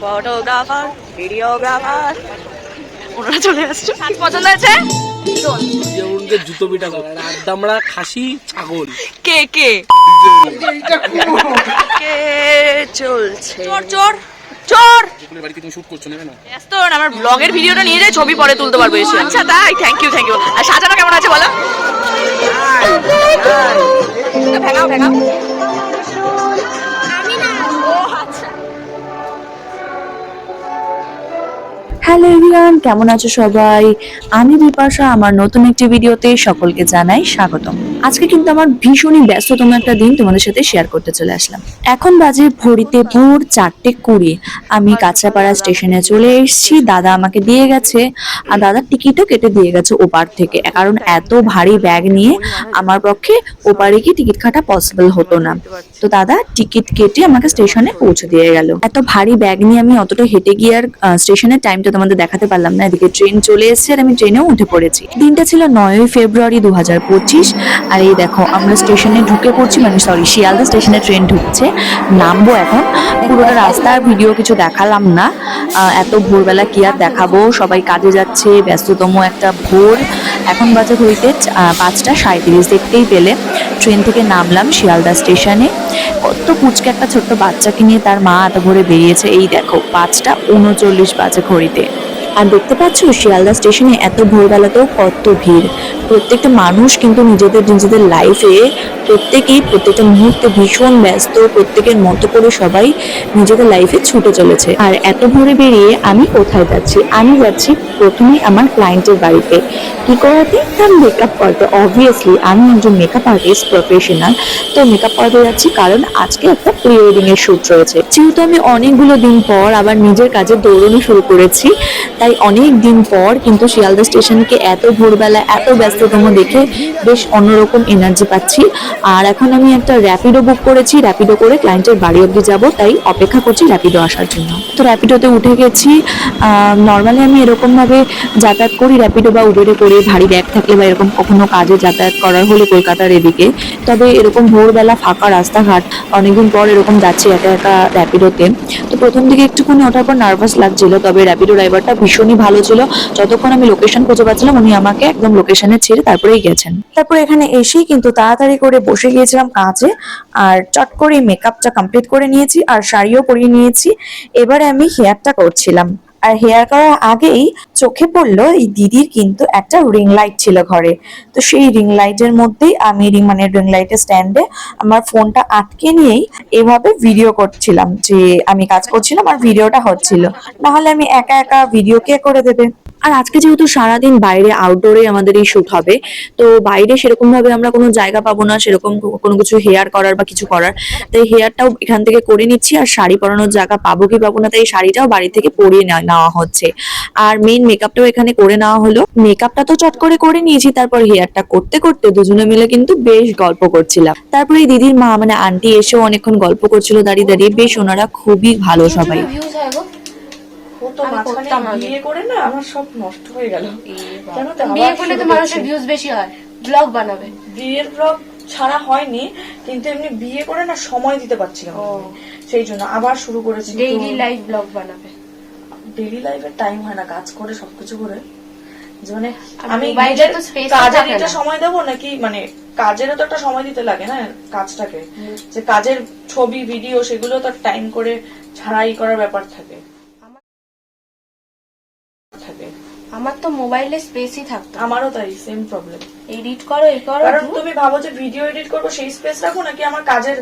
Photographer videographer ওনারা চলে আসছে। পছন্দ হয়েছে? জুতো পিটা করে। আর খাসি ছাগল। কে কে? কে চলছে? চোর চোর চোর! বাড়িতে তুমি শুট করছ না? ব্যস্ত আমার ব্লগের ভিডিওটা নিয়ে যাই ছবি পরে তুলতে পারব এসে। আচ্ছা তাই? থ্যাংক ইউ থ্যাংক ইউ আর সাজানো কেমন আছে বলো? ভেঙাও ভেঙাও হ্যালো এভরিওয়ান, কেমন আছো সবাই? আমি বিপাশা, আমার নতুন একটি ভিডিওতে সকলকে জানাই স্বাগতম। আজকে কিন্তু আমার ভীষণই ব্যস্ততম একটা দিন তোমাদের সাথে শেয়ার করতে চলে আসলাম। এখন বাজে ভোরিতে ভোর চারটে কুড়ি। আমি কাঁচরাপাড়া স্টেশনে চলে এসেছি, দাদা আমাকে দিয়ে গেছে। আর দাদার টিকিটও কেটে দিয়ে গেছে ওপার থেকে। কারণ এত ভারী ব্যাগ নিয়ে আমার পক্ষে ওপারে গিয়ে টিকিট কাটা পসিবল হতো না। তো দাদা টিকিট কেটে আমাকে স্টেশনে পৌঁছে দিয়ে গেল। এত ভারী ব্যাগ নিয়ে আমি অতটা হেঁটে গিয়ে আর স্টেশনের টাইমটা তোমাদের দেখাতে পারলাম না, এদিকে ট্রেন চলে এসেছে আর আমি ট্রেনেও উঠে পড়েছি। দিনটা ছিল নয়ই ফেব্রুয়ারি দু হাজার পঁচিশ, আর এই দেখো, আমরা স্টেশনে ঢুকে পড়ছি মানে সরি শিয়ালদা স্টেশনে ট্রেন ঢুকছে, নামবো এখন। পুরোটা রাস্তার ভিডিও কিছু দেখালাম না। এত ভোরবেলা কি আর দেখাবো? সবাই কাজে যাচ্ছে, ব্যস্ততম একটা ভোর। এখন বাজে ঘড়িতে পাঁচটা সাঁত্রিশ দেখতেই পেলে, ট্রেন থেকে নামলাম শিয়ালদা স্টেশনে। কত পুচকে একটা ছোট্ট বাচ্চাকে নিয়ে তার মা এত ঘরে বেরিয়েছে। এই দেখো, পাঁচটা উনচল্লিশ বাজে ঘড়িতে। আর দেখতে পাচ্ছ, শিয়ালদা স্টেশনে এত ভোরবেলাতেও কত ভিড়। প্রত্যেকটা মানুষ কিন্তু নিজেদের নিজেদের লাইফে প্রত্যেকেই প্রত্যেকটা মুহূর্তে ভীষণ ব্যস্ত, প্রত্যেকের মতো করে সবাই নিজেদের লাইফে ছুটে চলেছে। আর এত ভোরে বেরিয়ে আমি কোথায় যাচ্ছি? আমি যাচ্ছি প্রথমে আমার ক্লায়েন্টের বাড়িতে। কি করাতে তার মেকআপ করতে। অবভিয়াসলি আমি একজন মেকআপ আর্টিস্ট প্রফেশনাল তো মেকআপ করতে যাচ্ছি কারণ আজকে একটা প্রি ওয়েডিং এর শুট রয়েছে। যেহেতু আমি অনেকগুলো দিন পর আবার নিজের কাজে দৌড়ানো শুরু করেছি, তাই অনেক দিন পর কিন্তু শিয়ালদা স্টেশনকে এত ভোরবেলা, এত ব্যস্ততম দেখে বেশ অন্যরকম এনার্জি পাচ্ছি। আর এখন আমি একটা র্যাপিডো বুক করেছি। র্যাপিডো করে ক্লায়েন্টের বাড়ি অবধি যাব। তাই অপেক্ষা করছি র্যাপিডো আসার জন্য। তো র্যাপিডোতে উঠে গেছি। নর্মালি আমি এরকমভাবে যাতায়াত করি র্যাপিডো বা উবেরে করে। ভারী ব্যাগ থাকলে বা এরকম কখনো কাজে যাতায়াত করার হলে কলকাতার এদিকে। তবে এরকম ভোরবেলা ফাঁকা রাস্তাঘাট, অনেকদিন পর এরকম যাচ্ছি একা একা র্যাপিডোতে তো প্রথম দিকে একটুখানি ওঠার পর নার্ভাস লাগছিল, তবে র্যাপিডো ড্রাইভারটা ভীষণই ভালো ছিল। যতক্ষণ আমি লোকেশন খুঁজে পাচ্ছিলাম, উনি আমাকে একদম লোকেশনে ছেড়ে তারপরেই গেছেন। তারপর এখানে এসেই কিন্তু তাড়াতাড়ি করে বসে গিয়েছিলাম কাঁচে আর চট করে মেকআপটা কমপ্লিট করে নিয়েছি, আর শাড়িও পরিয়ে নিয়েছি। এবারে আমি হেয়ারটা করছিলাম। আর হেয়ার করার আগেই চোখে পড়ল এই দিদির কিন্তু একটা রিং লাইট ছিল ঘরে। তো সেই রিং লাইটের মধ্যেই আমি রিং মানে রিং লাইটের স্ট্যান্ডে আমার ফোনটা আটকে নিয়েই এভাবে ভিডিও করছিলাম যে আমি কাজ করছিলাম আর ভিডিওটা হচ্ছিল। না হলে আমি একা একা ভিডিও কে করে দেবে? আর আজকে যেহেতু সারাদিন বাইরে আউটডোরে আমাদের এই শ্যুট হবে, তো বাইরে সেরকম ভাবে আমরা কোনো জায়গা পাবো না, সেরকম কোনো কিছু হেয়ার করার বা কিছু করার। তাই হেয়ারটাও এখান থেকে করে নিচ্ছি আর শাড়ি পরানোর জায়গা পাবো কি পাবো না, তাই শাড়িটাও বাড়ি থেকে পরিয়ে নেওয়া- হচ্ছে। আর মেইন মেকআপটাও এখানে করে নেওয়া হলো। মেকআপটা তো চট করে করে নিয়েছি তারপর হেয়ারটা করতে করতে দুজনে মিলে কিন্তু বেশ গল্প করছিলাম। তারপরে দিদির মা মানে আন্টি এসেও অনেকক্ষণ গল্প করছিল দাঁড়িয়ে দাঁড়িয়ে বেশ ওনারা খুবই ভালো সবাই। ভিউজ হয় গো? হতো আমি মাঝখানে করতাম আগে। বিয়ে করে না আমার সব নষ্ট হয়ে গেল। কেন তো আবার বিয়ে করলে তো মানুষের ভিউজ বেশি হয়। ব্লগ বানাবে। বিয়ের ব্লগ ছাড়া হয়নি কিন্তু এমনি বিয়ে করে না সময় দিতে পারছিলাম না ও। সেই জন্য আবার শুরু করেছি ডেইলি লাইফ ব্লগ বানাবে। ডেইলি লাইফে টাইম হয় না কাজ করে সবকিছু করে। মানে আমি কাজের একটা সময় দেবো নাকি মানে কাজেরও তো একটা সময় দিতে লাগে না কাজটাকে? যে কাজের ছবি ভিডিও সেগুলো তো টাইম করে ছাড়াই করার ব্যাপার থাকে। থাকে। আমার তো মোবাইলে স্পেসই থাকতো আমারও তাই সেম প্রবলেম এডিট করো এই করো কারণ তুমি ভাবো যে ভিডিও এডিট করব সেই স্পেস রাখো নাকি আমার কাজের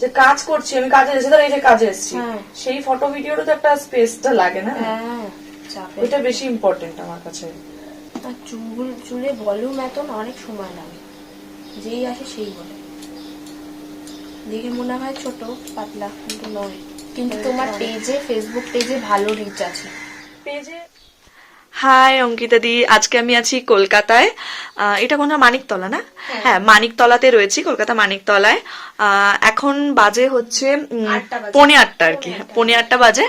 যে কাজ করছি আমি কাজে এসে ধর এই যে কাজে এসেছি হ্যাঁ। সেই ফটো ভিডিওরও তো একটা স্পেসটা লাগে না? হ্যাঁ চাপে ওইটা বেশি ইম্পর্টেন্ট আমার কাছে। আর চুল চুলে ভলিউম এত অনেক সময় লাগে। যেই আসে সেই বলে। দেখে মনে হয় ছোট পাতলা কিন্তু নয়। কিন্তু তোমার পেজে ফেসবুক পেজে ভালো রিচ আছে। পেজে হাই অঙ্কিতা দি। আজকে আমি আছি কলকাতায়। এটা কোনো মানিকতলা না? হ্যাঁ। মানিকতলাতে রয়েছি কলকাতা মানিকতলায়। এখন বাজে হচ্ছে পনে আটটা বাজে। পৌনে আটটা আর কি। পনে আটটা। বাজে।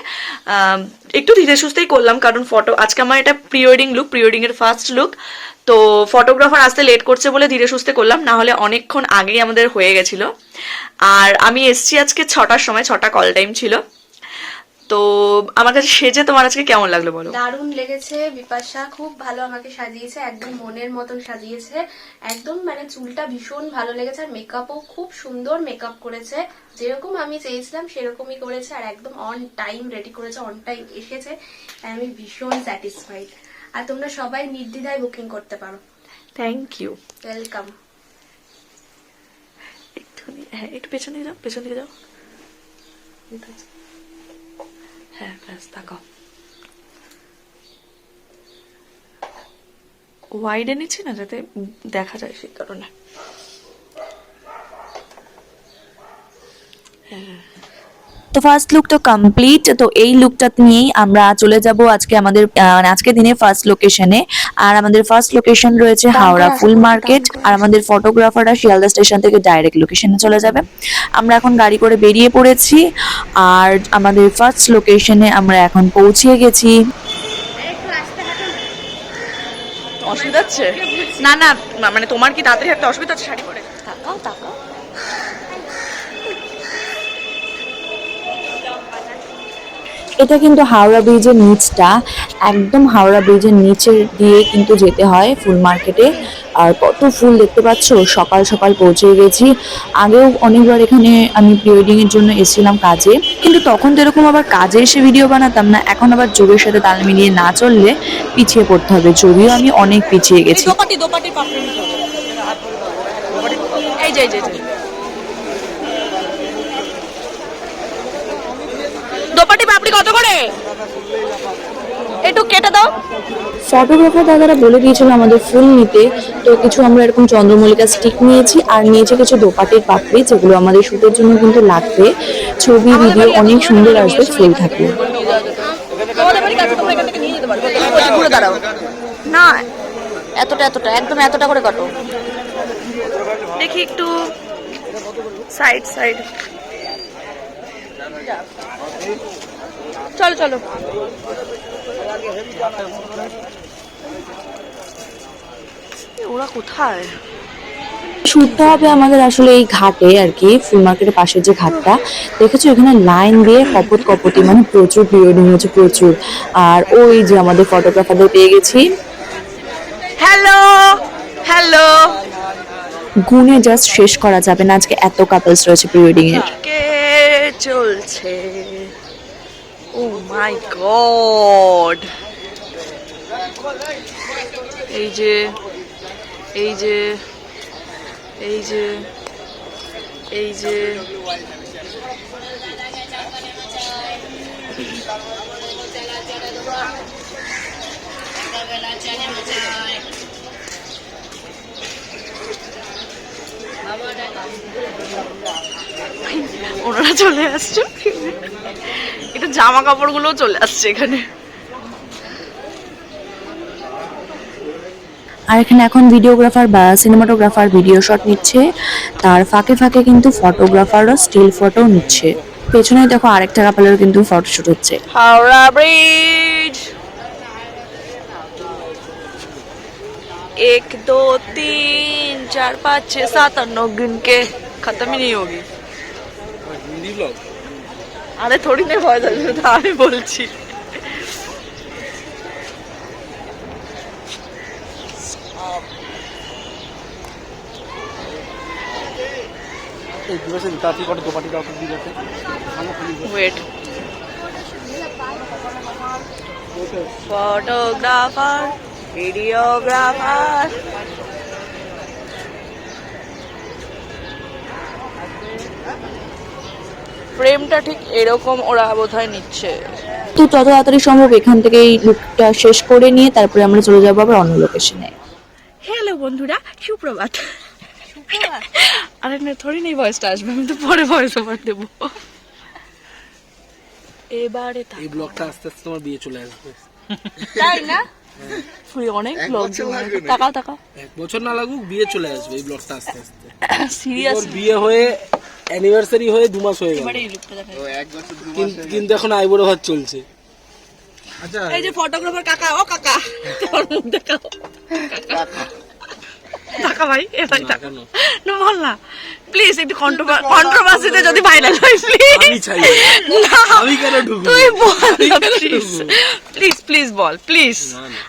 একটু ধীরে সুস্থেই করলাম কারণ ফটো আজকে আমার এটা pre wedding look pre wedding এর ফার্স্ট লুক তো ফটোগ্রাফার আসতে লেট করছে বলে ধীরে সুস্থে করলাম না হলে অনেকক্ষণ আগেই আমাদের হয়ে গেছিল। আর আমি এসছি আজকে ছটার সময় ছটা কল টাইম ছিল। তো আমার কাছে সেজে তোমার আজকে কেমন লাগল বলো? দারুণ লেগেছে বিপাশা খুব ভালো আমাকে সাজিয়েছে একদম মনের মতন সাজিয়েছে। একদম মানে চুলটা ভীষণ ভালো লেগেছে আর মেকআপও খুব সুন্দর মেকআপ করেছে। যেরকম আমি চেয়েছিলাম সেরকমই করেছে আর একদম অন টাইম রেডি করেছে অন টাইম এসেছে। তাই আমি ভীষণ স্যাটিসফাইড আর তোমরা সবাই নির্দ্বিধায় বুকিং করতে পারো। থ্যাংক ইউ ওয়েলকাম একটুখানি হ্যাঁ একটু পেছন যাও পেছন যাও। হ্যাঁ তাকাও। ওয়াইডে নিচ্ছি না যাতে দেখা যায় সেই কারণে। তো ফার্স্ট লুক তো কমপ্লিট তো এই লুকটা নিয়েই আমরা চলে যাব আজকে আমাদের মানে আজকে দিনে ফার্স্ট লোকেশনে আর আমাদের ফার্স্ট লোকেশন রয়েছে হাওড়া ফুল মার্কেট আর আমাদের ফটোগ্রাফাররা শিয়ালদা স্টেশন থেকে ডাইরেক্ট লোকেশনে চলে যাবে। আমরা এখন গাড়ি করে বেরিয়ে পড়েছি আর আমাদের ফার্স্ট লোকেশনে আমরা এখন পৌঁছে গেছি। অসুবিধা হচ্ছে? না না মানে তোমার কি তাড়াতাড়ি একটা অসুবিধা হচ্ছে? শাড়ি পরে তাকাও তাকাও। এটা কিন্তু হাওড়া ব্রিজের নিচটা, একদম হাওড়া ব্রিজের নিচে দিয়ে কিন্তু যেতে হয় ফুল মার্কেটে। আর কত ফুল দেখতে পাচ্ছ? সকাল সকাল পৌঁছে গেছি। আগেও অনেকবার এখানে আমি প্রি ওয়েডিং এর জন্য এসেছিলাম কাজে। কিন্তু তখন তো এরকম আবার কাজে এসে ভিডিও বানাতাম না। এখন আবার যোগের সাথে তাল মিলিয়ে না চললে পিছিয়ে পড়তে হবে। যদিও আমি অনেক পিছিয়ে গেছি। এই যে এই যে এই যে। দোপাটি পাপড়ি কত করে? একটু কেটে দাও। ফটোগ্রাফার দাদারা বলে দিয়েছিল আমাদের ফুল নিতে। তো কিছু আমরা এরকম চন্দ্রমল্লিকা স্টিক নিয়েছি আর নিয়েছি কিছু দোপাটির পাপড়ি যেগুলো আমাদের শুটের জন্য কিন্তু লাগবে। ছবি ভিডিও অনেক সুন্দর আসবে ফুল থাকলে তোমাদের বাড়ি কাছে তোমরা এখান থেকে নিয়ে যেতে পারবে ঘুরে দাঁড়াও। না এতটা এতটা একদম এতটা করে কাটো। দেখি একটু সাইড সাইড চলো চলো। ওরা কোথায়? শুটটা হবে আমাদের আসলে এই ঘাটে আর কি ফুল মার্কেটের পাশের যে ঘাটটা। দেখেছ এখানে লাইন দিয়ে কপত কপতি মানে প্রচুর প্রিওডিং হচ্ছে প্রচুর। আর ওই যে আমাদের ফটোগ্রাফারদের পেয়ে গেছি। হ্যালো হ্যালো গুনে জাস্ট শেষ করা যাবে না আজকে এত কাপলস রয়েছে প্রিওডিং এর কে চলছে? মাই গড এই যে এই যে এই যে এই যে ওনারা চলে আসছে। এটা জামা কাপড়গুলোও চলে আসছে এখানে। আর এখানে এখন ভিডিওগ্রাফার বা সিনেমাটোগ্রাফার ভিডিও শট নিচ্ছে। তার ফাঁকে ফাঁকে কিন্তু ফটোগ্রাফারও স্টিল ফটো নিচ্ছে। পেছনে দেখো আরেকটা কাপালের কিন্তু ফটোশুট হচ্ছে। হাওড়া ব্রিজ एक दो तीन चार पाँच छः सात और नौ गिन के खत्म ही नहीं होगी হিন্দি ব্লগ আরে থোড়ি না ভয় আসবে তা আমি বলছি এই দিবসে তাড়াতাড়ি করে দোপাটি দাও দিদি যাতে ওয়েট ফটোগ্রাফার ভিডিওগ্রাফার ফ্রেমটা ঠিক এরকম ওরা বোধহয় নিচ্ছে। তো যত তাড়াতাড়ি সম্ভব এখান থেকে এই লুকটা শেষ করে নিয়ে তারপরে আমরা চলে যাব আবার অন্য লোকেশনে হ্যালো বন্ধুরা সুপ্রভাত। আরে না থোড়ি নেই ভয়েসটা আসবে আমি তো পরে ভয়েস ওভার দেবো। এবারে এই ব্লগটা আস্তে আস্তে তোমার বিয়ে চলে আসবে। তাই না? তুই অনেক ব্লগ তাকাও তাকাও। এক বছর না লাগুক বিয়ে চলে আসবে এই ব্লগটা আস্তে আস্তে। সিরিয়াস বিয়ে হয়ে অ্যানিভার্সারি হয়ে দু মাস হয়ে গেল। কিন্তু এখন আইবুড়ো ভাত চলছে। আচ্ছা। এই যে ফটোগ্রাফার কাকা ও কাকা। তোর মুখ দেখাও। টাকা ভাই এ ভাই না, টাকা না বল না। প্লিজ একটু কন্ট্রোভার্সিতে যদি ভাইরাল হয় আমি প্লিজ চাই না আমি কেন ঢুকবো? তুই বল আমি প্লিজ প্লিজ প্লিজ বল প্লিজ।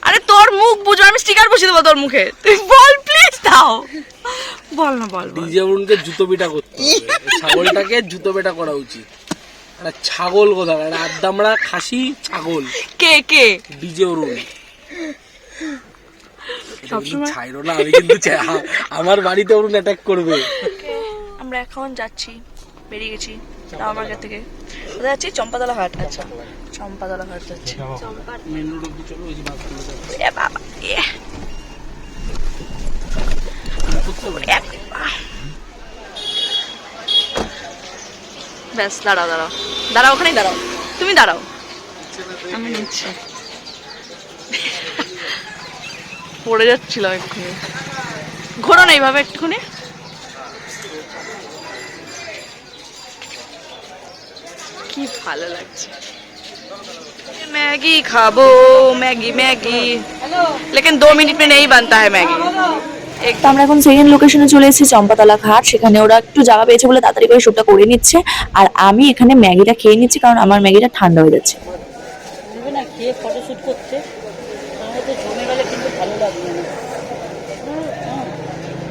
আরে তোর মুখ বুঝো আমি স্টিকার বসিয়ে দেবো তোর মুখে। তুই বল প্লিজ দাও। বল না বল ডিজে অরুণকে জুতো পেটা করতে ছাগলটাকে জুতো পেটা করা উচিত। একটা ছাগল কথা একটা আদ্দামড়া খাসি ছাগল। কে কে? ডিজে অরুণ। সবসময়- ছাইরো না আমি কিন্তু চাই- আমার বাড়িতে অরুণ অ্যাটাক করবে। আমরা এখন যাচ্ছি বেরিয়ে গেছি রাও মার্কেট থেকে। কোথায় যাচ্ছি চম্পাতলা হাট আচ্ছা। চম্পাতলা হাট যাচ্ছি। বাবা এ। ব্যাস দাঁড়াও দাঁড়াও। দাঁড়াও ওখানেই দাঁড়াও। তুমি দাঁড়াও। আমি নিচ্ছি। পড়ে যাচ্ছিলাম এক্ষুনি। ঘোরো না এইভাবে একটুখানি কি ভালো লাগছে। ম্যাগি খাব, ম্যাগি ম্যাগি। লেকিন দো মিনিট মে নেই বানতা হ্যায় ম্যাগি। তো আমরা এখন সেকেন্ড লোকেশনে চলে এসেছি চম্পাতলা ঘাট। সেখানে ওরা একটু জায়গা পেয়েছে বলে তাড়াতাড়ি করে শুটটা করে নিচ্ছে। আর আমি এখানে ম্যাগিটা খেয়ে নিচ্ছি কারণ আমার ম্যাগিটা ঠান্ডা হয়ে যাচ্ছে।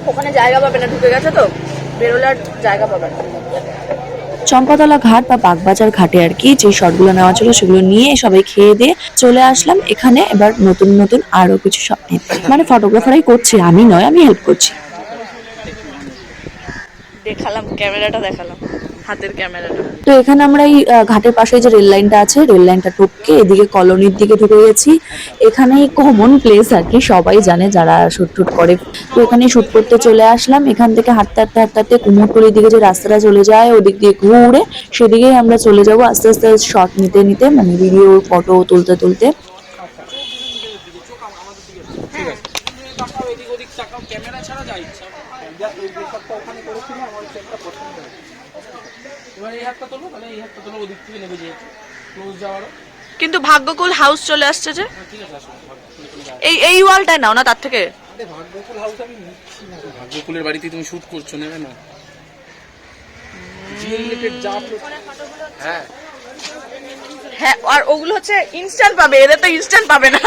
ওখানে জায়গা পাবে না, ঢুকে গেছে তো। বেরোলে জায়গা পাবে না। চম্পাতলা ঘাট বা বাগবাজার ঘাটে আর কি, যে শটগুলো নেওয়া ছিল সেগুলো নিয়ে সবাই খেয়ে দিয়ে চলে আসলাম। এখানে এবার নতুন নতুন আরও কিছু শট মানে ফটোগ্রাফারাই করছে, আমি নয়, আমি হেল্প করছি। দেখালাম ক্যামেরাটা দেখালাম হাতের ক্যামেরাটা। তো এখানে আমরা এই ঘাটের পাশে যে রেল লাইনটা আছে রেল লাইনটা টপকে এদিকে কলোনির দিকে ঢুকে গেছি। এখানেই কমন প্লেস আর কি সবাই জানে যারা শুট টুট করে। তো এখানে শুট করতে চলে আসলাম। এখান থেকে হাঁটতে হাঁটতে হাঁটতে হাঁটতে কুমোরটুলির দিকে যে রাস্তাটা চলে যায় ওদিক দিয়ে ঘুরে সেদিকেই আমরা চলে যাব। আস্তে আস্তে শট নিতে নিতে মানে ভিডিও ফটো তুলতে তুলতে। তাকাও ক্যামেরা ছাড়া যা ইচ্ছা। যা ওই যে ওখানে করেছিল আমার ওই শটটা পছন্দ হয়েছে এবার এই হাতটা তোলো তাহলে এই হাতটা তোলো ওদিক থেকে নেমে যেয়েছে ক্লোজ যাওয়ারও। কিন্তু ভাগ্যকুল হাউস চলে আসছে যে? হ্যাঁ। এই এই ওয়ালটায় নাও না তার থেকে? ভাগ্যকুল হাউস আমি নিচ্ছি না। ভাগ্যকুলের বাড়িতে তুমি শুট করছ নেবে না? জিএ রিলেটেড যা হ্যাঁ। হ্যাঁ আর ওগুলো হচ্ছে ইনস্ট্যান্ট পাবে এদের তো ইনস্ট্যান্ট পাবে না।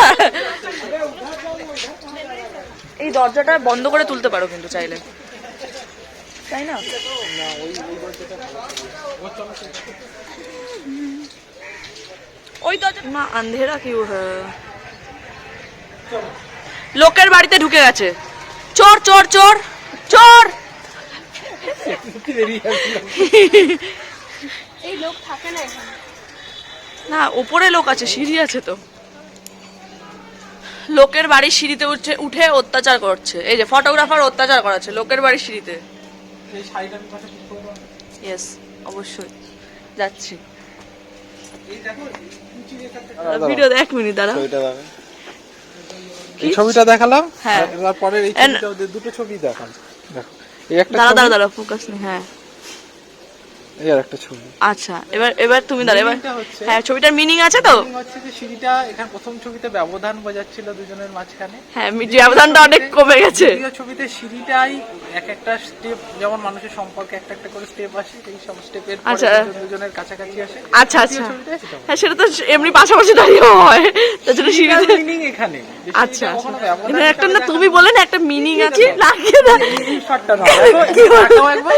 এই দরজাটা বন্ধ করে তুলতে পারো কিন্তু চাইলে। তাই না? ওই দরজা না আন্ধেরা কি লোকের বাড়িতে ঢুকে গেছে। চোর চোর চোর চোর! এই লোক থাকে না এখানে। না উপরে লোক আছে সিঁড়ি আছে তো। লোকের বাড়ির সিঁড়িতে উঠে উঠে অত্যাচার করছে। এই যে ফটোগ্রাফার অত্যাচার করাচ্ছে লোকের বাড়ির সিঁড়িতে। এই শাড়িটা আমি পাশে করে দাও ইয়েস অবশ্যই। যাচ্ছি। দেখো ভিডিও এক মিনিট দাঁড়া এই ছবিটা দেখালাম হ্যাঁ। তারপরে এই ছবিটা ওদের দুটো ছবি দেখান। দেখো এই একটা দাঁড়া দাঁড়া দাঁড়া ফোকাস নেই হ্যাঁ। এই একটা ছবি। আচ্ছা এবার এবার তুমি দাঁড়া এবার হ্যাঁ ছবিটার মিনিং আছে তো? হচ্ছে যে সিঁড়িটা এখানে প্রথম ছবিতে ব্যবধান বোঝাচ্ছিল দুজনের মাঝখানে। হ্যাঁ ব্যবধানটা অনেক কমে গেছে। দ্বিতীয় ছবিতে সিঁড়িটাই এক একটা স্টেপ যেমন মানুষের সম্পর্কে একটা একটা করে স্টেপ আসে এই সব স্টেপের আচ্ছা। দুজনের কাছাকাছি আসে। আচ্ছা আচ্ছা। হ্যাঁ। সেটা তো এমনি পাশাপাশি দাঁড়িয়েও হয়। তার জন্য সিঁড়িতে মিনিং এখানে। আচ্ছা আচ্ছা। একটা না তুমি বলে না একটা মিনিং আছে লাগিয়ে দাও। শটটা না একবার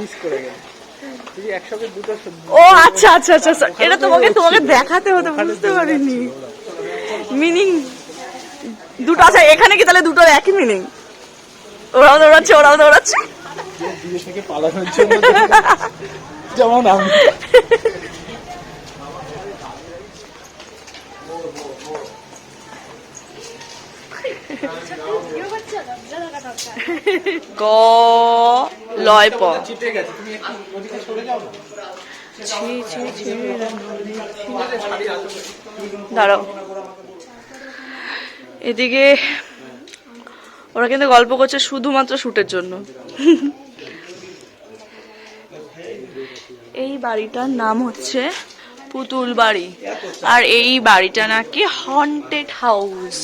মিস করে গেল ও আচ্ছা আচ্ছা আচ্ছা আচ্ছা। এটা তোমাকে তোমাকে দেখাতে হতো বুঝতে পারিনি। মিনিং। দুটো আচ্ছা এখানে কি তাহলে দুটো একই মিনিং? ওরাও দৌড়াচ্ছে ওরাও দৌড়াচ্ছে। পালানোর জন্য। যেমন আমি। গ লয় প। দাঁড়াও। এদিকে ওরা কিন্তু গল্প করছে শুধুমাত্র শুটের জন্য। এই বাড়িটার নাম হচ্ছে পুতুল বাড়ি। আর এই বাড়িটা নাকি হন্টেড হাউস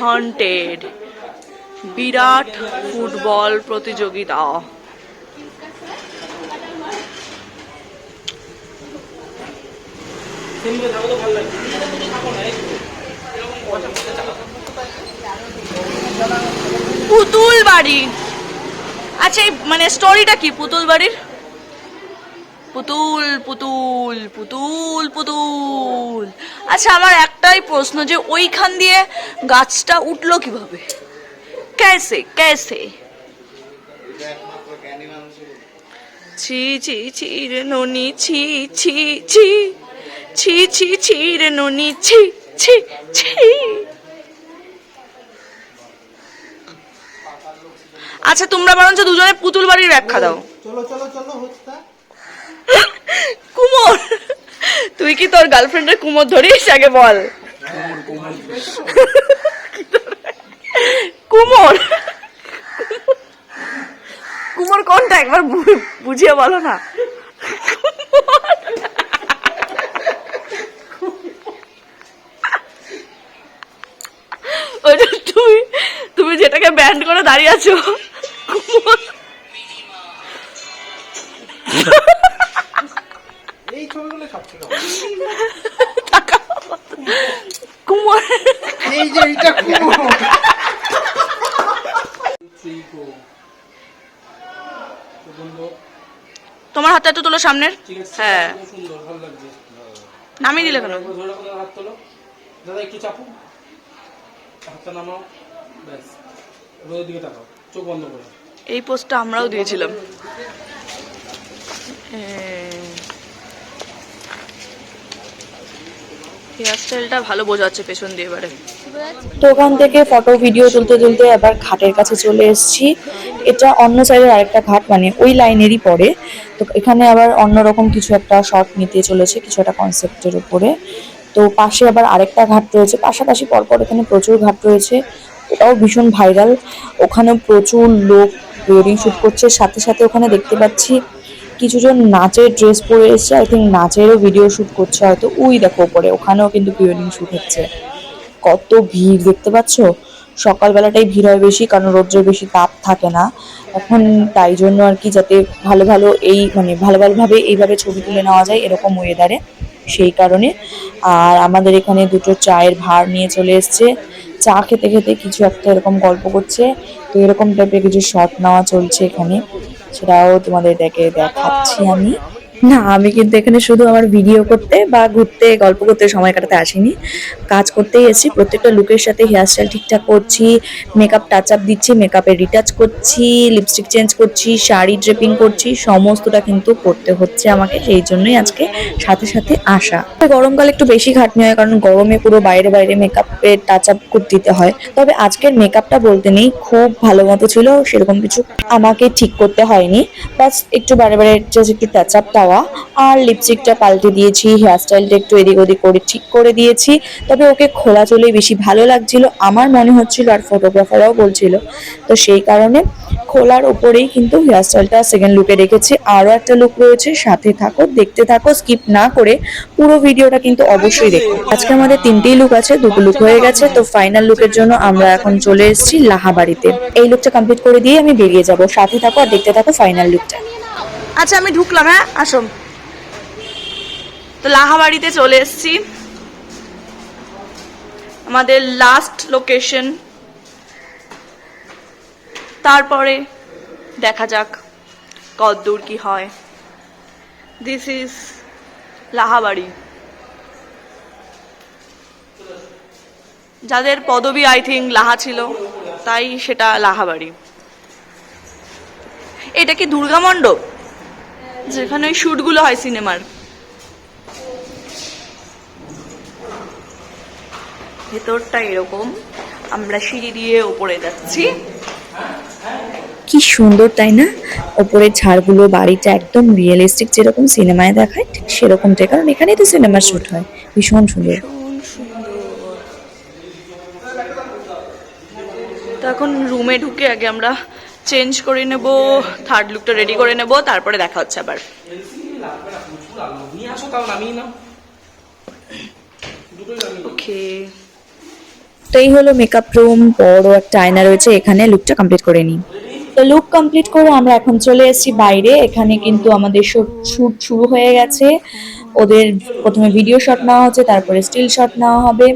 হন্টেড বিরাট ফুটবল প্রতিযোগিতা। পুতুল বাড়ি আচ্ছা এই মানে স্টোরিটা কি পুতুল বাড়ির পুতুল পুতুল পুতুল পুতুল। আচ্ছা আমার একটাই প্রশ্ন যে ওইখান দিয়ে গাছটা উঠল কীভাবে? ক্যাসে ক্যাসে ছি ছি ননি, ছি ছি ছি। ছি ছি ছি ননি, ছি ছি ছি। আচ্ছা তোমরা বরঞ্চ দুজনে পুতুল বাড়ির ব্যাখ্যা দাও। চলো চলো চলো, হচ্ছে কুমোর। তুই কি তোর গার্লফ্রেন্ডের কুমোর ধরিস? আগে বল। কুমোর কুমোর। কোনটা? একবার বুঝিয়ে বলো না। তুমি তুমি যেটাকে ব্যান্ড করে দাঁড়িয়ে আছো কুমোর এই ছবিগুলো সব থেকে কুমোর এই যে এইটা কুমোর থ্রি গো সুগন্ধ তোমার হাতটা একটু তোলো সামনের। হ্যাঁ। নামিয়ে দিলে কেন? একবার ধরে রাখো, হাত তোলো। দাদা একটু চাপো। হাতটা নামাও। ব্যাস। রোদের দিকে তাকাও। চোখ বন্ধ করো। এই পোস্টটা আমরাও দিয়েছিলাম। হেয়ার স্টাইলটা ভালো বোঝাচ্ছে পেছন দিয়ে এবারে। তো ওখান থেকে ফটো ভিডিও তুলতে তুলতে আবার ঘাটের কাছে চলে এসেছি। এটা অন্য সাইডের আরেকটা ঘাট মানে ওই লাইনেরই পড়ে তো এখানে আবার অন্যরকম কিছু একটা শট নিতে চলেছে, কিছু একটা কনসেপ্টের উপরে। তো পাশে আবার আরেকটা ঘাট রয়েছে, পাশাপাশি পরপর এখানে প্রচুর ঘাট রয়েছে। ওটাও ভীষণ ভাইরাল ওখানেও প্রচুর লোক ওয়েডিং শ্যুট করছে। সাথে সাথে ওখানে দেখতে পাচ্ছি কিছুজন নাচের ড্রেস পরে এসছে আই থিঙ্ক নাচেরও ভিডিও শ্যুট করছে হয়তো। ওই দেখো ওপরে ওখানেও কিন্তু প্রি ওয়েডিং শ্যুট হচ্ছে। কত ভিড়, দেখতে পাচ্ছ? সকালবেলাটাই ভিড় হয় বেশি, কারণ রোদ্রের বেশি তাপ থাকে না। এখন তাই জন্য আর কি যাতে ভালো ভালো এই মানে ভালো ভালোভাবে এইভাবে ছবি তুলে নেওয়া যায় এরকম ওয়েদারে সেই কারণে। আর আমাদের এখানে দুটো চায়ের ভার নিয়ে চলে এসছে। চা খেতে খেতে কিছু একটা এরকম গল্প করছে। তো এরকম টাইপের কিছু শট নেওয়া চলছে এখানে। সেটাও তোমাদের দেখে দেখাচ্ছি আমি। না, আমি কিন্তু এখানে শুধু আমার ভিডিও করতে বা ঘুরতে, গল্প করতে সময় কাটাতে আসিনি। কাজ করতেই এসেছি, প্রত্যেকটা লুকের সাথে হেয়ার স্টাইল ঠিকঠাক করছি মেকআপ টাচ আপ দিচ্ছি মেকআপে রিটাচ করছি লিপস্টিক চেঞ্জ করছি, শাড়ি ড্রেপিং করছি, সমস্তটা কিন্তু করতে হচ্ছে আমাকে, সেই জন্যই আজকে সাথে সাথে আসা। গরমকালে একটু বেশি খাটনি হয়, কারণ গরমে পুরো বাইরে বাইরে মেকআপে টাচ আপ করতে দিতে হয়। তবে আজকের মেকআপটা বলতে নেই, খুব ভালো মতো ছিল, সেরকম কিছু আমাকে ঠিক করতে হয়নি। বাস একটু বারে বারে জাস্ট একটু টাচ আপ আর লিপস্টিকটা পাল্টে দিয়েছি হেয়ার স্টাইলটা একটু এদিক ওদিক করে ঠিক করে দিয়েছি। তবে ওকে খোলা চলেই বেশি ভালো লাগছিল, আমার মনে হচ্ছিল আর ফটোগ্রাফাররাও বলছিল। তো সেই কারণে খোলার ওপরেই কিন্তু হেয়ার স্টাইলটা সেকেন্ড লুকে রেখেছি। আরও একটা লুক রয়েছে, সাথে থাকো, দেখতে থাকো স্কিপ না করে পুরো ভিডিওটা কিন্তু অবশ্যই দেখো। আজকে আমাদের তিনটেই লুক আছে, দুটো লুক হয়ে গেছে, তো ফাইনাল লুকের জন্য আমরা এখন চলে এসেছি লাহাবাড়িতে। এই লুকটা কমপ্লিট করে দিয়ে আমি বেরিয়ে যাব। সাথে থাকো আর দেখতে থাকো ফাইনাল লুকটা আচ্ছা আমি ঢুকলাম হ্যাঁ? আসো তো লাহাবাড়িতে চলে এসছি। আমাদের লাস্ট লোকেশন তারপরে দেখা যাক কতদূর কি হয়। দিস ইজ লাহাবাড়ি। যাদের পদবি আই থিঙ্ক লাহা ছিল, তাই সেটা লাহাবাড়ি। এটা কি দুর্গা মণ্ডপ? যেখানে ওই শুটগুলো হয় সিনেমার। ভেতরটা এরকম। আমরা সিঁড়ি দিয়ে ওপরে যাচ্ছি। কি সুন্দর তাই না? ওপরের ঝাড়গুলো বাড়িটা একদম রিয়েলিস্টিক যেরকম সিনেমায় দেখায় ঠিক সেরকমটাই। কারণ এখানেই তো সিনেমা শুট হয়। ভীষণ সুন্দর। তো এখন রুমে ঢুকে আগে আমরা চেঞ্জ করে নেব থার্ড লুকটা রেডি করে নেব তারপরে দেখা হচ্ছে আবার। ওকে তো এই হলো মেকআপ রুম বড় একটা আয়না রয়েছে এখানে লুকটা কমপ্লিট করে নিই। তো লুক কমপ্লিট করে আমরা এখন চলে এসেছি বাইরে এখানে কিন্তু আমাদের শুট শুরু হয়ে গেছে। ওদের প্রথমে ভিডিও শট নেওয়া হচ্ছে, তারপরে স্টিল শট নেওয়া হবে।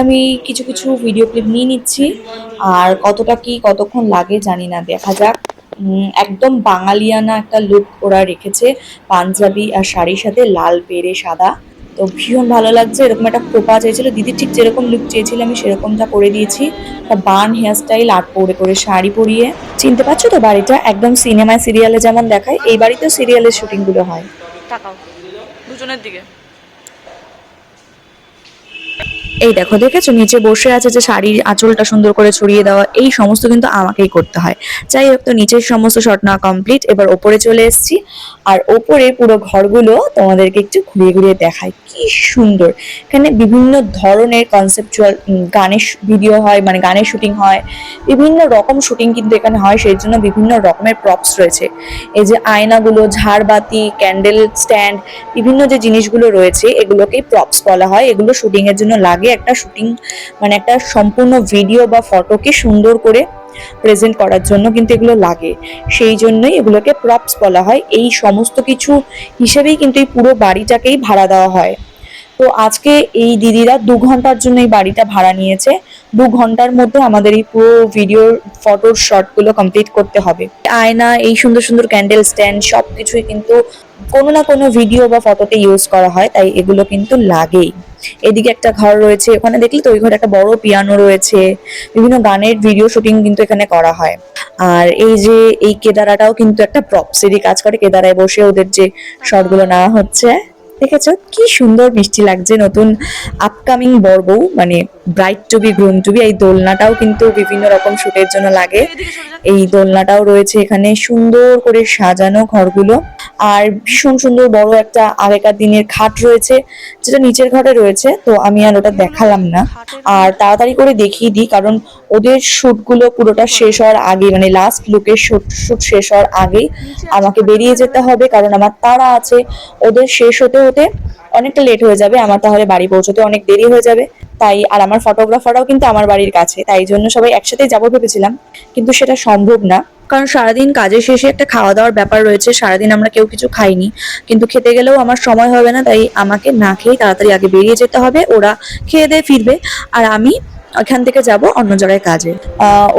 আমি কিছু কিছু ভিডিও ক্লিপ নিয়ে নিচ্ছি। আর কতটা কি কতক্ষণ লাগে জানি না, দেখা যাক। একদম বাঙালিয়ানা একটা লুক ওরা রেখেছে, পাঞ্জাবি আর শাড়ির সাথে লাল, পেরে, সাদা। তো ভীষণ ভালো লাগছে, এরকম একটা খোপা চেয়েছিল। দিদি ঠিক যেরকম লুক চেয়েছিল, আমি সেরকমটা করে দিয়েছি। একটা বান হেয়ার স্টাইল আট পরে করে শাড়ি পরিয়ে। চিনতে পারছ তো বাড়িটা? একদম সিনেমায় সিরিয়ালে যেমন দেখায়, এই বাড়িতেও সিরিয়ালের শুটিংগুলো হয়। তাকাও দুজনের দিকে। এই দেখো, দেখেছ? নিচে বসে আছে যে শাড়ির আঁচলটা সুন্দর করে ছড়িয়ে দেওয়া, এই সমস্ত কিন্তু আমাকেই করতে হয়। যাই হোক, তো নিচের সমস্ত শট না কমপ্লিট এবার ওপরে চলে এসেছি। আর ওপরে পুরো ঘরগুলো তোমাদেরকে একটু ঘুরিয়ে ঘুরিয়ে দেখায় কি সুন্দর! এখানে বিভিন্ন ধরনের কনসেপচুয়াল গানের ভিডিও হয় মানে গানের শুটিং হয়। বিভিন্ন রকম শুটিং কিন্তু এখানে হয়, সেই জন্য বিভিন্ন রকমের প্রপস রয়েছে। এই যে আয়নাগুলো, ঝাড়বাতি ক্যান্ডেল স্ট্যান্ড বিভিন্ন যে জিনিসগুলো রয়েছে, এগুলোকেই প্রপস বলা হয়। এগুলো শুটিং এর জন্য লাগে। একটা শুটিং মানে একটা সম্পূর্ণ ভিডিও বা ফটোকে সুন্দর করে প্রেজেন্ট করার জন্য কিন্তু এগুলো লাগে। সেই জন্যই এগুলোকে প্রপস বলা হয়। এই সমস্ত কিছু হিসেবেই কিন্তু এই পুরো বাড়িটাকেই ভাড়া দেওয়া হয়। তো আজকে এই দিদিরা দু ঘণ্টার জন্য এই বাড়িটা ভাড়া নিয়েছে। দু ঘণ্টার মধ্যে আমাদের এই পুরো ভিডিও ফটোর শটগুলো কমপ্লিট করতে হবে। আয়না, এই সুন্দর সুন্দর ক্যান্ডেল স্ট্যান্ড সব কিছুই কিন্তু কোনো না কোনো ভিডিও বা ফটোতে ইউজ করা হয়, তাই এগুলো কিন্তু লাগেই। এদিকে একটা ঘর রয়েছে, ওখানে দেখলি তো ওই ঘরে একটা বড় পিয়ানো রয়েছে। বিভিন্ন গানের ভিডিও শুটিং কিন্তু এখানে করা হয়। আর এই যে এই কেদারাটাও কিন্তু একটা প্রপসেরই কাজ করে কেদারায় বসে ওদের যে শটগুলো নেওয়া হচ্ছে। দেখেছ? কি সুন্দর মিষ্টি লাগছে নতুন আপকামিং বর বউ মানে bride to be groom to be এই দোলনাটাও কিন্তু বিভিন্ন রকম শুটের জন্য লাগে। এই দোলনাটাও রয়েছে এখানে সুন্দর করে সাজানো ঘরগুলো। আর ভীষণ সুন্দর বড় একটা আগেকার দিনের খাট রয়েছে, যেটা নিচের ঘরে রয়েছে, তো আমি আর ওটা দেখালাম না। আর তাড়াতাড়ি করে দেখিয়ে দিই, কারণ ওদের শ্যুটগুলো পুরোটা শেষ হওয়ার আগে মানে লাস্ট লুকের শ্যুট শ্যুট শেষ হওয়ার আগেই আমাকে বেরিয়ে যেতে হবে, কারণ আমার তাড়া আছে। ওদের শেষ হতে হতে অনেকটা লেট হয়ে যাবে, আমার তাহলে বাড়ি পৌঁছতে অনেক দেরি হয়ে যাবে। তাই আর আমার ফটোগ্রাফাররাও কিন্তু আমার বাড়ির কাছে, তাই জন্য সবাই একসাথে যাব ভেবেছিলাম, কিন্তু সেটা সম্ভব না। কারণ সারাদিন কাজের শেষে একটা খাওয়া দাওয়ার ব্যাপার রয়েছে, সারাদিন আমরা কেউ কিছু খাইনি। কিন্তু খেতে গেলেও আমার সময় হবে না, তাই আমাকে না খেয়ে তাড়াতাড়ি আগে বেরিয়ে যেতে হবে, ওরা খেয়ে দিয়ে ফিরবে। আর আমি এখান থেকে যাব অন্য জায়গায় কাজে।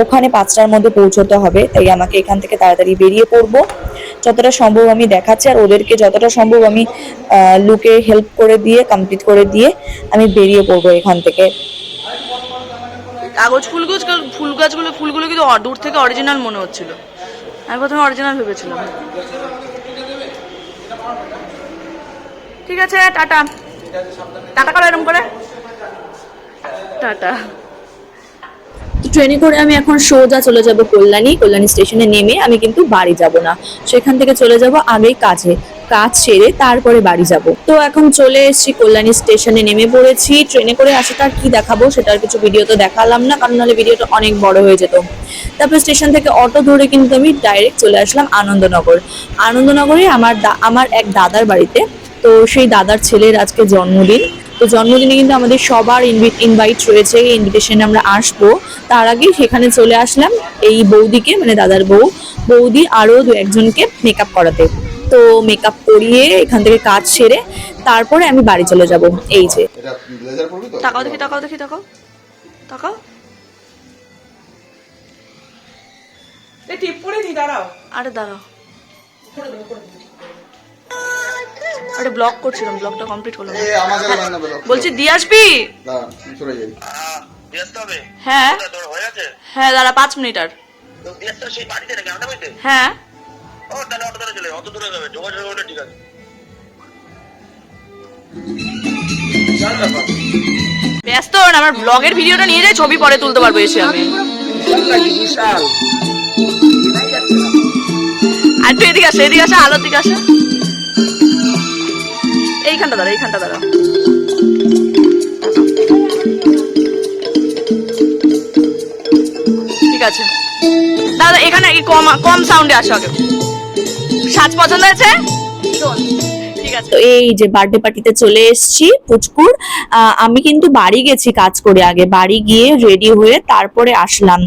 ওখানে পাঁচটার মধ্যে পৌঁছতে হবে, তাই আমাকে এখান থেকে তাড়াতাড়ি বেরিয়ে পড়ব। যতটা সম্ভব আমি দেখাচ্ছি আর ওদেরকে যতটা সম্ভব আমি লুকে হেল্প করে দিয়ে কমপ্লিট করে দিয়ে আমি বেরিয়ে পড়ব এখান থেকে। কাগজ ফুল গাছ ফুল গাছগুলো ফুলগুলো কিন্তু দূর থেকে অরিজিনাল মনে হচ্ছিল। আমি প্রথমে অরিজিনাল ভেবেছিলাম। ঠিক আছে, টাটা। টাটা করো এরকম করে। টাটা। তো ট্রেনে করে আমি এখন সোজা চলে যাব কল্যাণী কল্যাণী স্টেশনে নেমে আমি কিন্তু বাড়ি যাব না। সেখান থেকে চলে যাব আগেই কাজে, কাজ সেরে তারপরে বাড়ি যাব। তো এখন চলে এসেছি কল্যাণী স্টেশনে নেমে পড়েছি। ট্রেনে করে আসাটা কি দেখাবো সেটার কিছু ভিডিও তো দেখালাম না, কারণ নাহলে ভিডিওটা অনেক বড় হয়ে যেত। তারপর স্টেশন থেকে অটো ধরে কিন্তু আমি ডাইরেক্ট চলে আসলাম আনন্দনগর। আনন্দনগরে আমার আমার এক দাদার বাড়িতে। তো সেই দাদার ছেলের আজকে জন্মদিন। তো জন্মদিনে কিন্তু আমাদের সবার ইনভাইট রয়েছে এই ইনভিটেশনে আমরা আসব। তার আগে সেখানে চলে আসলাম এই বৌদিকে মানে দাদার বউ। বৌদি আরও দু একজনকে মেকআপ করাতে। তো মেকআপ করিয়ে এখান থেকে কাজ সেরে তারপরে আমি বাড়ি চলে যাব। এই যে। তাকাও দেখি তাকাও দেখি তাকাও। তাকাও। টিপ পরে নি দাঁড়াও। আরে দাঁড়াও। আরে ব্লগ করছিলাম ব্লগটা কমপ্লিট হলো বলো বলছি দিয়ে আসবি? দাঁড়া চলে যাই। ব্যস্ত হবে? হ্যাঁ। হয়ে গেছে? হ্যাঁ দাঁড়া পাঁচ মিনিট আর। হ্যাঁ। ব্যস্ত আমার ব্লগের ভিডিওটা নিয়ে যাই ছবি পরে তুলতে পারব এসে আমি। আর তুই এদিকে আসে এদিকে আসে আলোর দিকে আসে। এইখানটা দাঁড়া এইখানটা দাঁড়া ঠিক আছে। দাদা, এখানে কম কম সাউন্ডে আসো আগে। সাজ পছন্দ হয়েছে? তো এই যে বার্থডে পার্টিতে চলে এসেছি পুচকুর। আহ, আমি কিন্তু বাড়ি গেছি কাজ করে আগে বাড়ি গিয়ে রেডি হয়ে তারপরে আসলাম।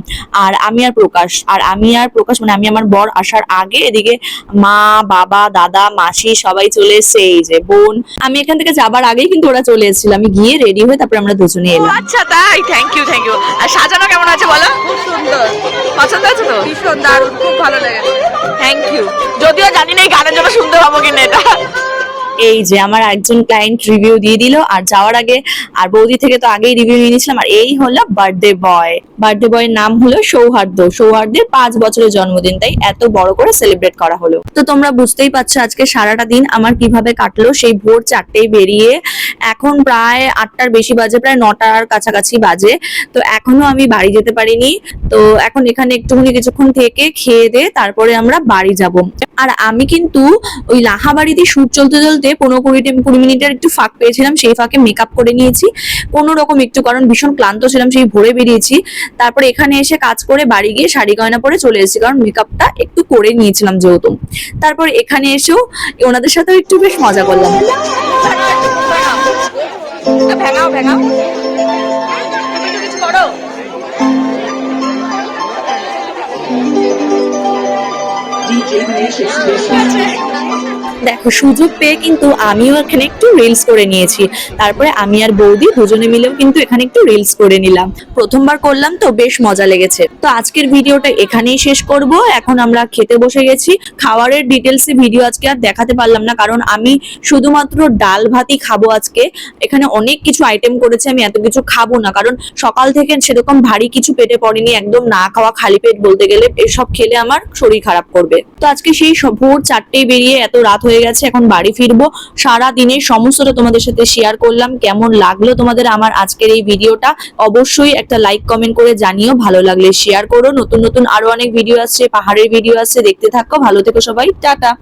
আর আমি আর প্রকাশ আর আমি আর প্রকাশ মানে আমি আমার বর আসার আগে এদিকে মা বাবা দাদা মাসি সবাই চলে এসেছে এই যে বোন। আমি এখান থেকে যাবার আগেই কিন্তু ওরা চলে এসেছিল। আমি গিয়ে রেডি হয়ে তারপরে আমরা দুজনে এলাম। আচ্ছা তাই? থ্যাংক ইউ থ্যাংক ইউ আর সাজানো কেমন আছে বলো? খুব সুন্দর। পছন্দ আছে তো? ভীষণ দারুণ খুব ভালো লেগেছে। থ্যাংক ইউ যদিও জানি না এই গানের জন্য সুন্দর হব কিনা এটা। এই যে আমার একজন ক্লায়েন্ট রিভিউ দিয়ে দিল, আর যাওয়ার আগে, আর বৌদি থেকে তো আগেই রিভিউ নিয়ে নিয়েছিলাম, আর এই হলো বার্থডে বয় বার্থডে বয়ের নাম হলো সৌহার্দ্য। সৌহার্দ্যের পাঁচ বছরের জন্মদিন, তাই এত বড় করে সেলিব্রেট করা হলো। তো তোমরা বুঝতেই পারছ আজকে সারাটা দিন আমার কীভাবে কাটলো, সেই ভোর চারটেই বেরিয়ে এখন প্রায় আটটার বেশি বাজে, প্রায় নটার কাছাকাছি বাজে। তো এখনও আমি বাড়ি যেতে পারিনি। তো এখন এখানে একটুখানি কিছুক্ষণ থেকে খেয়ে দে, তারপরে আমরা বাড়ি যাব। আর আমি কিন্তু ওই লাহাবাড়িতে শুট চলতে চলতে পনেরো কুড়ি কুড়ি মিনিটের একটু ফাঁক পেয়েছিলাম সেই ফাঁকে মেকআপ করে নিয়েছি। কোনো রকম একটু কারণ ভীষণ ক্লান্ত ছিলাম সেই ভোরে বেরিয়েছি। তারপরে এখানে এসে কাজ করে বাড়ি গিয়ে শাড়ি গয়না পরে চলে এসেছি কারণ মেকআপটা একটু করে নিয়েছিলাম যেহেতু। তারপর এখানে এসেও ওনাদের সাথেও একটু বেশ মজা করলাম। ভেঙাও ভেঙাও। কিছু করো দেখো, সুযোগ পেয়ে কিন্তু আমিও এখানে একটু রিলস করে নিয়েছি। তারপরে আমি আর বৌদি দুজনে মিলেও কিন্তু এখানে একটু রিলস করে নিলাম। প্রথমবার করলাম তো বেশ মজা লেগেছে। তো আজকের ভিডিওটা এখানেই শেষ করব। এখন আমরা খেতে বসে গেছি। খাবারের ডিটেলসে ভিডিও আজকে আর দেখাতে পারলাম না, কারণ আমি শুধুমাত্র ডাল ভাতই খাব আজকে। এখানে অনেক কিছু আইটেম করেছে, আমি এত কিছু খাব না, কারণ সকাল থেকে সেরকম ভারী কিছু পেটে পড়েনি, একদম না খাওয়া খালি পেট বলতে গেলে। এসব খেলে আমার শরীর খারাপ করবে। তো আজকে সেই ভোর চারটেই বেরিয়ে এত রাত হয়ে গেছে, এখন বাড়ি ফিরবো। সারা দিনের সমস্তটা তোমাদের সাথে শেয়ার করলাম, কেমন লাগল তোমাদের আমার আজকের এই ভিডিওটা অবশ্যই একটা লাইক কমেন্ট করে জানিও, ভালো লাগলে শেয়ার করো। নতুন নতুন আরও অনেক ভিডিও আসছে, পাহাড়ের ভিডিও আসছে, দেখতে থাকো, ভালো থেকো সবাই, টাটা।